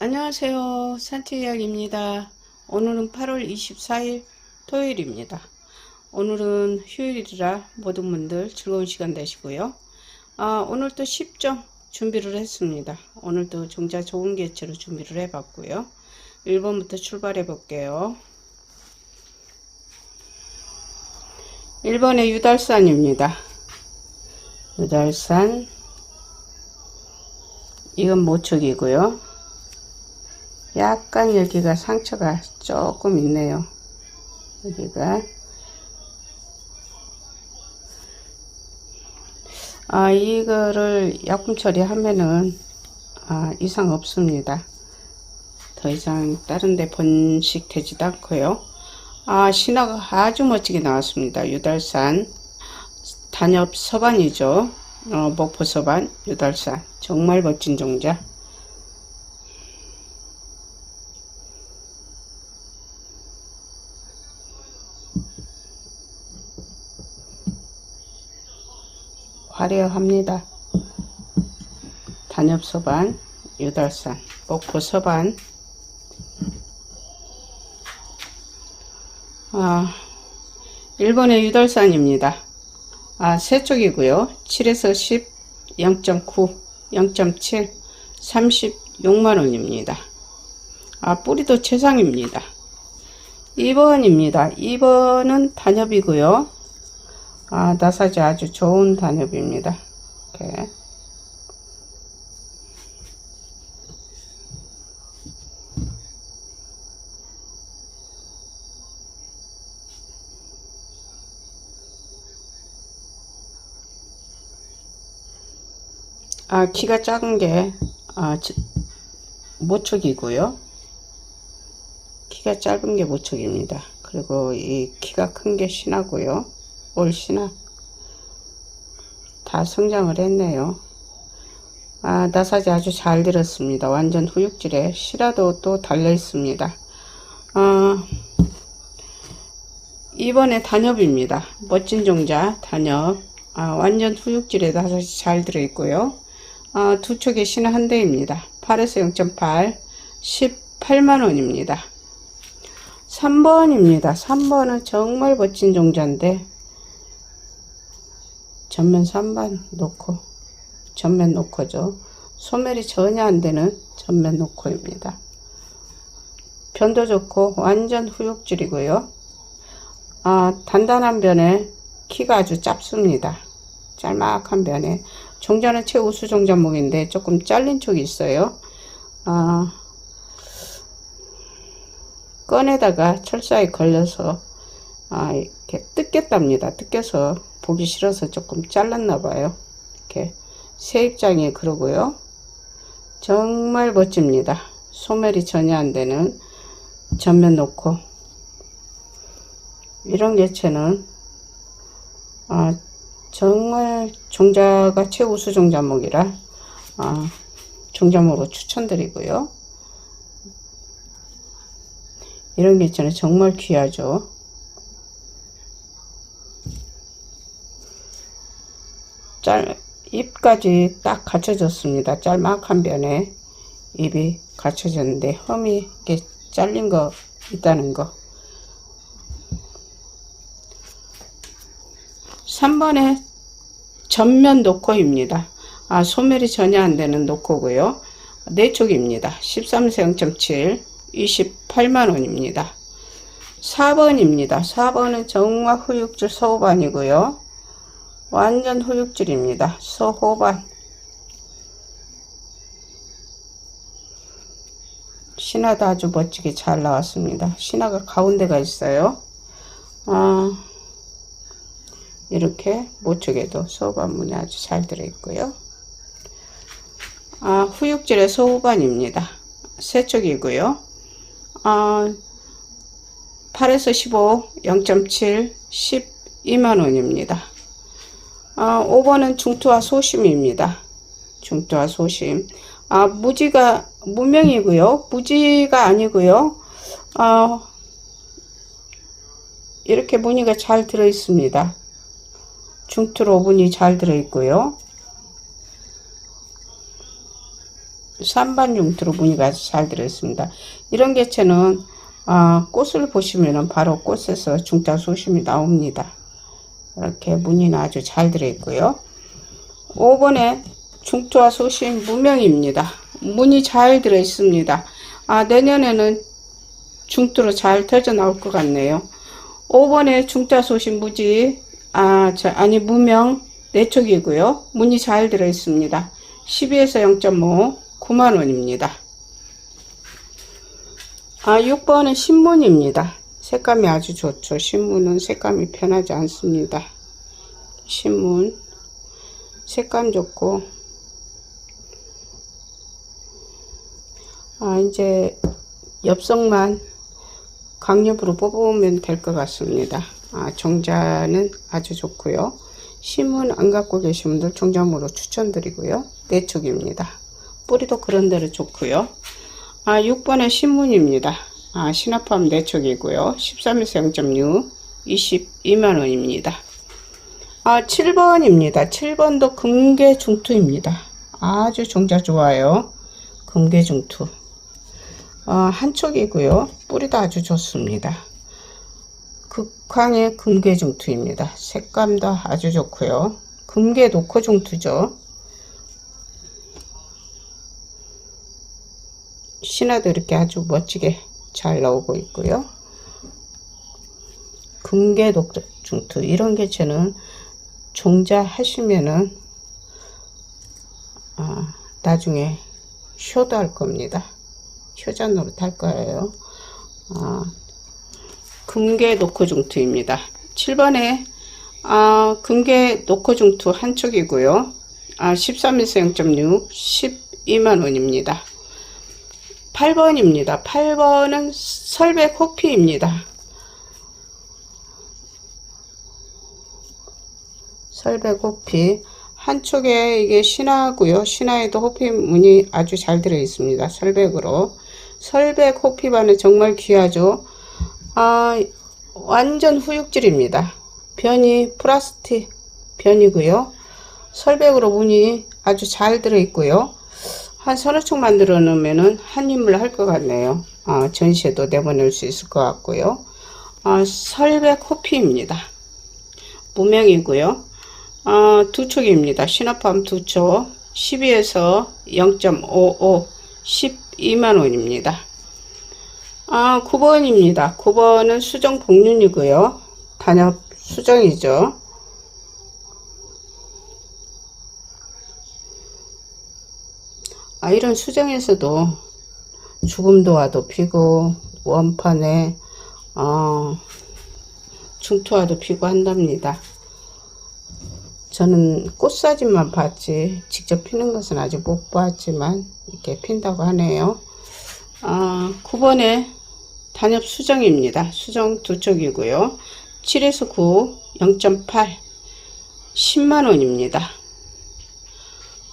안녕하세요. 산티이야기입니다. 오늘은 8월 24일 토요일입니다. 오늘은 휴일이라 모든 분들 즐거운 시간 되시고요. 아, 오늘도 10점 준비를 했습니다. 오늘도 종자 좋은 개체로 준비를 해 봤고요. 1번부터 출발해 볼게요. 1번의 유달산입니다. 유달산 이건 모축이고요. 약간 여기가 상처가 조금 있네요. 여기가 아 이거를 약품 처리하면은 아, 이상 없습니다. 더 이상 다른 데 번식되지도 않고요. 아 신화가 아주 멋지게 나왔습니다. 유달산 단엽 서반이죠. 어, 목포 서반 유달산 정말 멋진 종자. 화려합니다. 단엽서반, 유달산, 목포서반. 아, 일본의 유달산입니다. 아, 세 쪽이고요. 7에서 10, 0.9, 0.7, 36만원입니다. 아, 뿌리도 최상입니다. 2번입니다. 2번은 단엽이고요. 아, 나사지 아주 좋은 단엽입니다. 이렇게. 아, 키가 작은 게, 아, 지- 모촉이고요. 키가 짧은 게 모촉입니다. 그리고 이 키가 큰 게 신하고요. 올 신하. 다 성장을 했네요. 아, 나사지 아주 잘 들었습니다. 완전 후육질에 실화도 또 달려 있습니다. 아, 이번에 단엽입니다. 멋진 종자 단엽. 아, 완전 후육질에 나사지 잘 들어 있고요. 아, 두 촉에 신화 한 대입니다. 8에서 0.8, 18만원입니다. 3번입니다. 3번은 정말 멋진 종자인데, 전면 3번 놓고, 전면 놓고죠. 소멸이 전혀 안 되는 전면 놓고입니다. 변도 좋고, 완전 후육질이고요. 아, 단단한 변에 키가 아주 짧습니다. 짤막한 변에. 종자는 최우수 종자목인데 조금 잘린 쪽이 있어요. 아, 꺼내다가 철사에 걸려서 아, 이렇게 뜯겼답니다. 뜯겨서 보기 싫어서 조금 잘랐나 봐요. 이렇게 세입장에 그러고요. 정말 멋집니다. 소멸이 전혀 안 되는 전면 놓고 이런 개체는 아, 정말 종자가 최우수 종자목이라 아, 종자목으로 추천드리고요. 이런 개체는 정말 귀하죠. 짤, 입까지 딱 갖춰졌습니다. 짤막한 변에 입이 갖춰졌는데 험이 이렇게 잘린 거 있다는 거. 3번에 전면 노코입니다. 아, 소멸이 전혀 안 되는 노코고요. 네 쪽입니다. 13세 0.7, 28만원입니다. 4번입니다. 4번은 정말 후육질 서호반이고요. 완전 후육질입니다. 서호반. 신화도 아주 멋지게 잘 나왔습니다. 신화가 가운데가 있어요. 아, 이렇게 모쪽에도 소반문이 아주 잘 들어있고요. 아, 후육질의 소반입니다. 세쪽이고요. 아, 8에서 15, 0.7, 12만원입니다. 아, 5번은 중투와 소심입니다. 중투와 소심. 아, 무지가, 무명이고요. 무지가 아니고요. 아, 이렇게 무늬가 잘 들어 있습니다. 중투로 무늬 잘 들어 있고요. 산반 융투로 무늬가 잘 들어 있습니다. 이런 개체는 아, 꽃을 보시면은 바로 꽃에서 중자 소심이 나옵니다. 이렇게 무늬는 아주 잘 들어있고요. 5번에 중투와 소심 무명입니다. 무늬 잘 들어있습니다. 아, 내년에는 중투로 잘 터져 나올 것 같네요. 5번에 중자 소심 무지, 아, 저, 아니, 무명, 내촉이고요. 무늬 잘 들어있습니다. 12에서 0.5, 9만원입니다. 아, 6번은 신문입니다. 색감이 아주 좋죠. 신문은 색감이 편하지 않습니다. 신문, 색감 좋고, 아, 이제 엽석만 강력으로 뽑으면 될 것 같습니다. 아, 종자는 아주 좋고요. 신문 안 갖고 계신 분들 종자모로 추천드리고요. 내촉입니다. 뿌리도 그런 대로 좋고요. 아, 6번의 신문입니다. 아, 신화팜 내촉이고요. 13에서 0.6, 22만원입니다. 아, 7번입니다. 7번도 금괴 중투입니다. 아주 종자 좋아요. 금괴 중투. 어, 한쪽이고요. 뿌리도 아주 좋습니다. 극황의 금괴 중투입니다. 색감도 아주 좋고요. 금괴 노코 중투죠. 신화도 이렇게 아주 멋지게 잘 나오고 있고요. 금괴 녹 중투 이런 개체는 종자 하시면은 아, 나중에 쇼도 할 겁니다. 효자노로 탈 거예요. 아, 금괴 노코 중투입니다. 7번에 아, 금괴 노코 중투 한쪽이고요. 아, 13에서 0.6, 12만원입니다. 8번입니다. 8번은 설백 호피입니다. 설백 호피 한쪽에 이게 신화고요. 신화에도 호피 문이 아주 잘 들어 있습니다. 설백으로. 설백 호피반은 정말 귀하죠. 아, 완전 후육질입니다. 변이 플라스틱 변이고요. 설백으로 문이 아주 잘 들어 있고요. 한 서너 총 만들어 놓으면은 한 인물 할것 같네요. 아, 전시에도 내보낼 수 있을 것 같고요. 아, 설백 호피입니다. 무명이고요. 아, 두 촉입니다. 신화팜 두 촉. 12에서 0.55, 12만원입니다. 아, 9번입니다. 9번은 수정 복륜이고요. 단엽 수정이죠. 아, 이런 수정에서도 죽음도화도 피고, 원판에, 어, 중투화도 피고 한답니다. 저는 꽃사진만 봤지 직접 피는 것은 아직 못 봤지만 이렇게 핀다고 하네요. 아, 9번에 단엽 수정입니다. 수정 두 쪽이고요. 7에서 9, 0.8, 10만원입니다.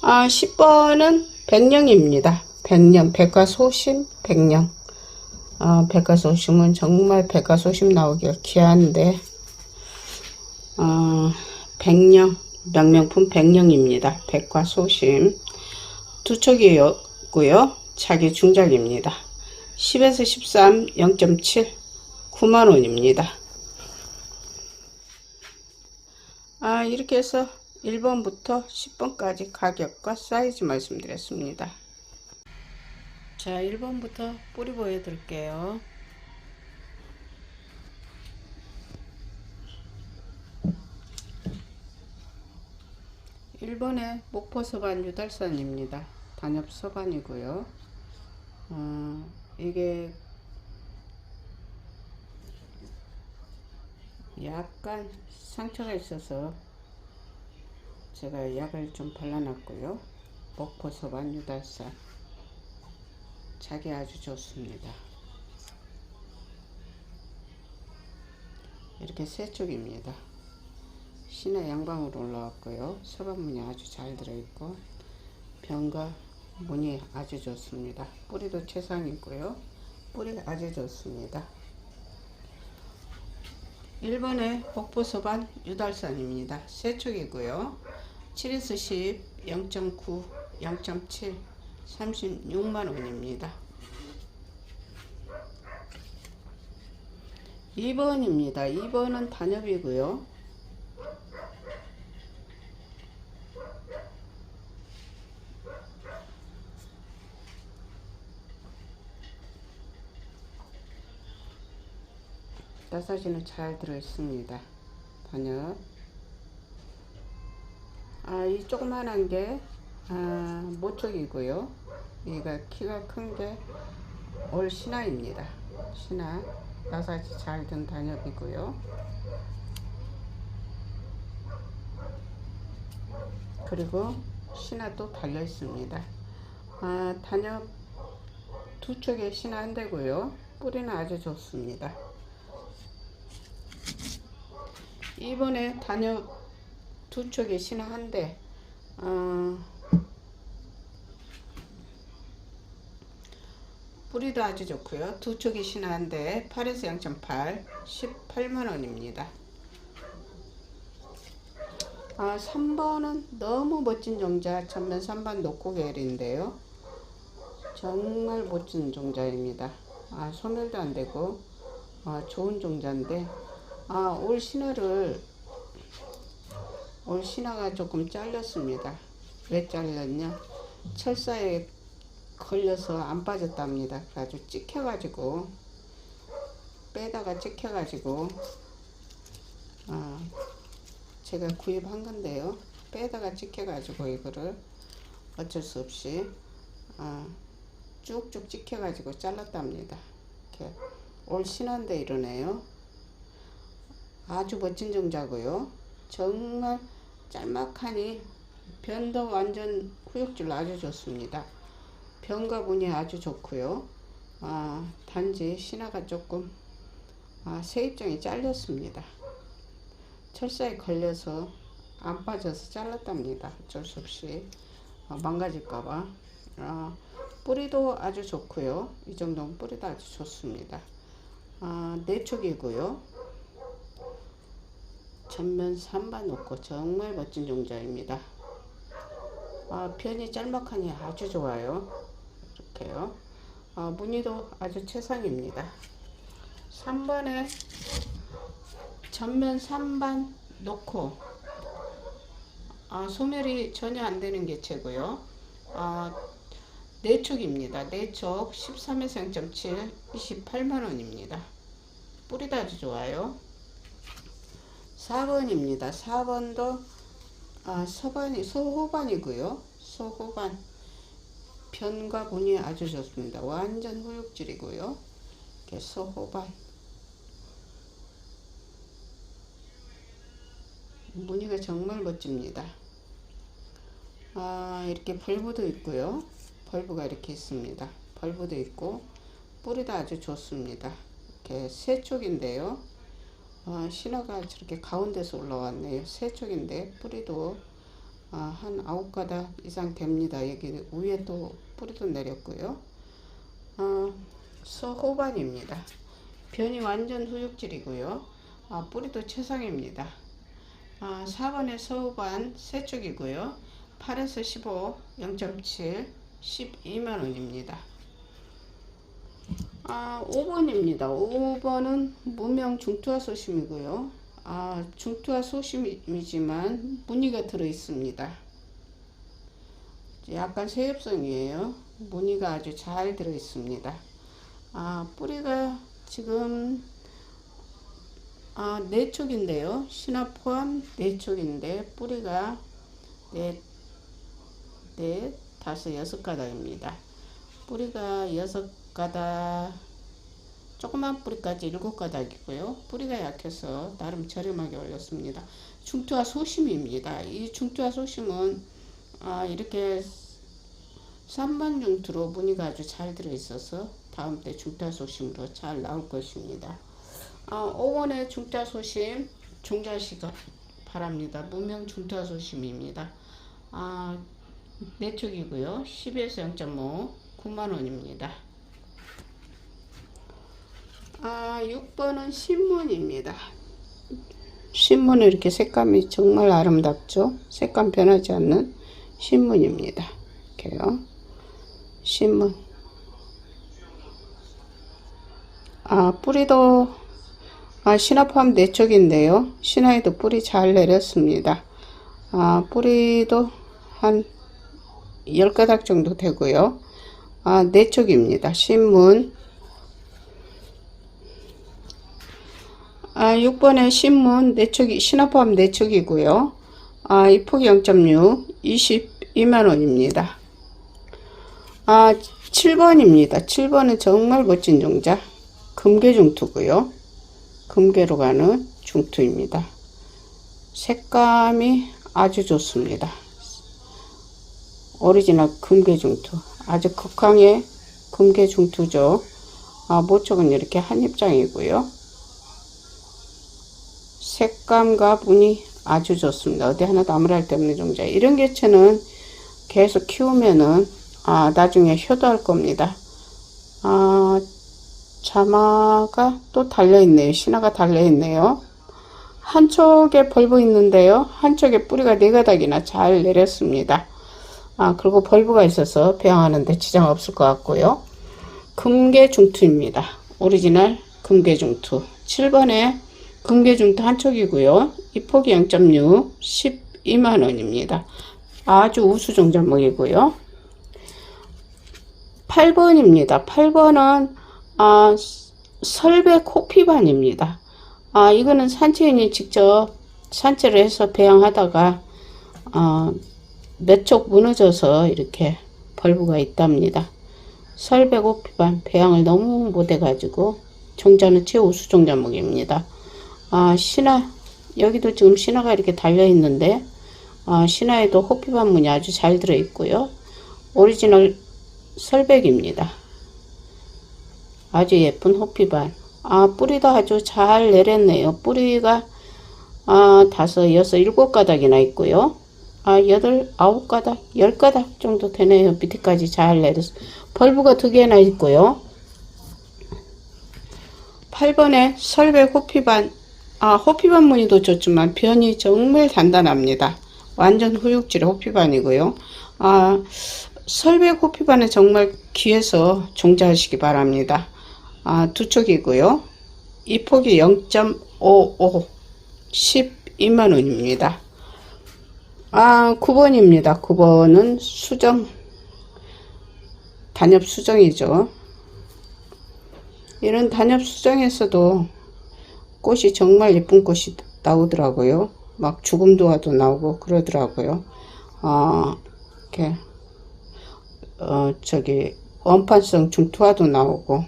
아, 10번은 백령입니다. 백령, 백과소심, 백령. 아, 백과소심은 정말 백과소심 나오기가 귀한데, 아, 백령, 명명품 백령입니다. 백과 소심. 두 척이고요. 자기 중작입니다. 10에서 13, 0.7, 9만원입니다. 아, 이렇게 해서 1번부터 10번까지 가격과 사이즈 말씀드렸습니다. 자, 1번부터 뿌리 보여드릴게요. 1번에 목포서반 유달산입니다. 단엽서반이고요. 어, 이게 약간 상처가 있어서 제가 약을 좀 발라놨고요. 목포서반 유달산 자기 아주 좋습니다. 이렇게 세 쪽입니다. 신의 양방으로 올라왔고요. 서반문이 아주 잘 들어있고 병과 문이 아주 좋습니다. 뿌리도 최상이고요. 뿌리 아주 좋습니다. 1번에 복부서반 유달산입니다. 세 쪽이고요. 7에서 10, 0.9, 0.7, 36만 원입니다. 2번입니다. 2번은 단엽이고요. 나사지는 잘 들어있습니다. 단엽. 아, 이 조그만한 게, 아, 모촉이고요. 얘가 키가 큰 게 올 신화입니다. 신화. 나사지 잘 든 단엽이고요. 그리고 신화 또 달려 있습니다. 아, 단엽 두 쪽에 신화 한 대고요. 뿌리는 아주 좋습니다. 이번에 단엽 두 쪽에 신화 한 대. 어, 뿌리도 아주 좋고요. 두 쪽이 신화 한 대. 8에서 0.8. 18만 원입니다. 아, 3번은 너무 멋진 종자. 전면 3번 녹고계열인데요. 정말 멋진 종자입니다. 아, 소멸도 안 되고, 아, 좋은 종자인데, 아, 올 신화를, 올 신화가 조금 잘렸습니다. 왜 잘렸냐? 철사에 걸려서 안 빠졌답니다. 그래가지고 찍혀가지고, 빼다가 찍혀가지고, 아, 제가 구입한 건데요. 빼다가 찍혀가지고 이거를 어쩔 수 없이 아, 쭉쭉 찍혀가지고 잘랐답니다. 이렇게 올 신한데 이러네요. 아주 멋진 정자고요. 정말 짤막하니 변도 완전 후육질 아주 좋습니다. 변과 무늬 아주 좋고요. 아, 단지 신화가 조금 아, 세입장이 잘렸습니다. 철사에 걸려서 안 빠져서 잘랐답니다. 어쩔 수 없이 어, 망가질까봐 어, 뿌리도 아주 좋고요. 이 정도면 뿌리도 아주 좋습니다. 아, 내촉이고요. 전면 3반 놓고 정말 멋진 종자입니다. 아, 편이 짤막하니 아주 좋아요. 이렇게요. 아, 무늬도 아주 최상입니다. 3번에 전면 3반 놓고 아, 소멸이 전혀 안 되는 개체고요. 아, 내촉입니다. 내촉 13에서 0.7 28만 원입니다. 뿌리도 아주 좋아요. 4번입니다. 4번도 아, 서반이 소호반이고요. 소호반 변과 분이 아주 좋습니다. 완전 후육질이고요. 이렇게 소호반 무늬가 정말 멋집니다. 아, 이렇게 벌브도 있고요. 벌브가 이렇게 있습니다. 벌브도 있고 뿌리도 아주 좋습니다. 이렇게 세 쪽인데요. 아, 신화가 저렇게 가운데서 올라왔네요. 세 쪽인데 뿌리도 아, 한 아홉 가닥 이상 됩니다. 여기 위에 또 뿌리도 내렸고요. 아, 서호반입니다. 변이 완전 후육질이고요. 아, 뿌리도 최상입니다. 아, 4번의 서우반 세 쪽이고요. 8에서 15, 0.7, 12만 원입니다. 아, 5번입니다. 5번은 무명 중투화 소심이고요. 아, 중투화 소심이지만 무늬가 들어 있습니다. 약간 세엽성이에요. 무늬가 아주 잘 들어 있습니다. 아, 뿌리가 지금 아, 네 쪽인데요. 신화 포함 네 쪽인데 뿌리가 네, 네, 다섯, 여섯 가닥입니다. 뿌리가 여섯 가닥, 조그만 뿌리까지 일곱 가닥이고요. 뿌리가 약해서 나름 저렴하게 올렸습니다. 중투와 소심입니다. 이 중투와 소심은 아, 이렇게 3번 중투로 무늬가 아주 잘 들어있어서 다음 때 중투와 소심으로 잘 나올 것입니다. 아, 5번의 중자 소심 종자시가 바랍니다. 무명 중자 소심입니다. 아, 네 쪽이고요. 10에서 0.5 9만원입니다. 아, 6번은 신문입니다. 신문은 이렇게 색감이 정말 아름답죠. 색감 변하지 않는 신문입니다. 이렇게요. 신문. 아, 뿌리도, 아, 신화 포함 네 쪽인데요. 신화에도 뿌리 잘 내렸습니다. 아, 뿌리도 한 10가닥 정도 되고요. 아, 네 쪽입니다. 신문. 아, 6번에 신문 포함 네 쪽이고요. 아, 이 폭이 0.6, 22만원입니다. 아, 7번입니다. 7번은 정말 멋진 종자. 금괴 중투고요. 금괴로 가는 중투입니다. 색감이 아주 좋습니다. 오리지널 금괴 중투. 아주 극강의 금괴 중투죠. 아, 모쪽은 이렇게 한 입장이고요. 색감과 분이 아주 좋습니다. 어디 하나도 아무랄 데 없는 종자. 이런 개체는 계속 키우면은 아, 나중에 효도할 겁니다. 아, 자마가 또 달려있네요. 신화가 달려있네요. 한쪽에 벌브 있는데요. 한쪽에 뿌리가 네 가닥이나 잘 내렸습니다. 아, 그리고 벌브가 있어서 배양하는데 지장 없을 것 같고요. 금괴 중투입니다. 오리지널 금괴 중투. 7번에 금괴 중투 한쪽이고요. 이 폭이 0.6, 12만원입니다. 아주 우수 종자목이고요. 8번입니다. 8번은 아, 설배 코피반입니다. 아, 이거는 산채인이 직접 산채를 해서 배양하다가 아, 몇쪽 무너져서 이렇게 벌브가 있답니다. 설배 코피반 배양을 너무 못해가지고 종자는 최우수 종자목입니다. 아, 신화 여기도 지금 신화가 이렇게 달려 있는데 아, 신화에도 호피 반 문이 아주 잘 들어 있고요. 오리지널 설백입니다. 아주 예쁜 호피반. 아, 뿌리도 아주 잘 내렸네요. 뿌리가, 아, 다섯, 여섯, 일곱 가닥이나 있고요. 아, 여덟, 아홉 가닥, 열 가닥 정도 되네요. 밑에까지 잘 내렸어. 벌브가 두 개나 있고요. 8번에 설백 호피반. 아, 호피반 무늬도 좋지만 변이 정말 단단합니다. 완전 후육질 호피반이고요. 아, 설백 호피반은 정말 귀해서 종자하시기 바랍니다. 아, 두 쪽이고요. 이 폭이 0.55 12만원입니다. 아, 9번입니다. 9번은 수정 단엽 수정이죠. 이런 단엽 수정에서도 꽃이 정말 예쁜 꽃이 나오더라고요. 막 죽음 도화도 나오고 그러더라고요. 아, 이렇게 어, 저기 원판성 중투화도 나오고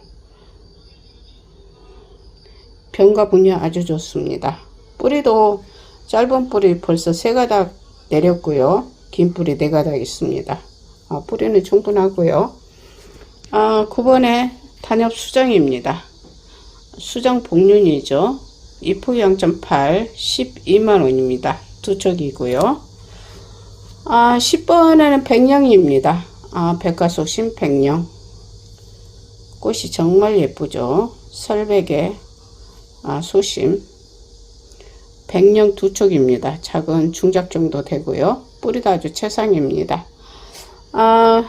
병과 분이 아주 좋습니다. 뿌리도 짧은 뿌리 벌써 세 가닥 내렸고요. 긴 뿌리 네 가닥 있습니다. 아, 뿌리는 충분하고요. 아, 9번에 단엽 수정입니다. 수정 복륜이죠. 이폭 0.8 12만원입니다. 두 척이고요. 아, 10번에는 백령입니다. 아, 백화속신 백령. 꽃이 정말 예쁘죠. 설백에 아, 소심. 백령 두 촉입니다. 작은 중작 정도 되고요. 뿌리도 아주 최상입니다. 아,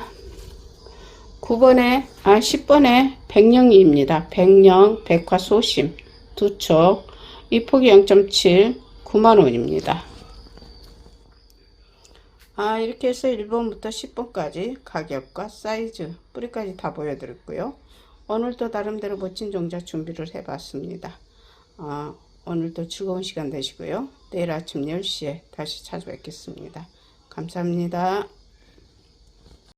9번에, 아, 10번에 백령이입니다. 백령, 백화 소심. 두 촉. 이 폭이 0.7, 9만원입니다. 아, 이렇게 해서 1번부터 10번까지 가격과 사이즈, 뿌리까지 다 보여드렸고요. 오늘도 나름대로 멋진 종자 준비를 해봤습니다. 아, 오늘도 즐거운 시간 되시고요. 내일 아침 10시에 다시 찾아뵙겠습니다. 감사합니다.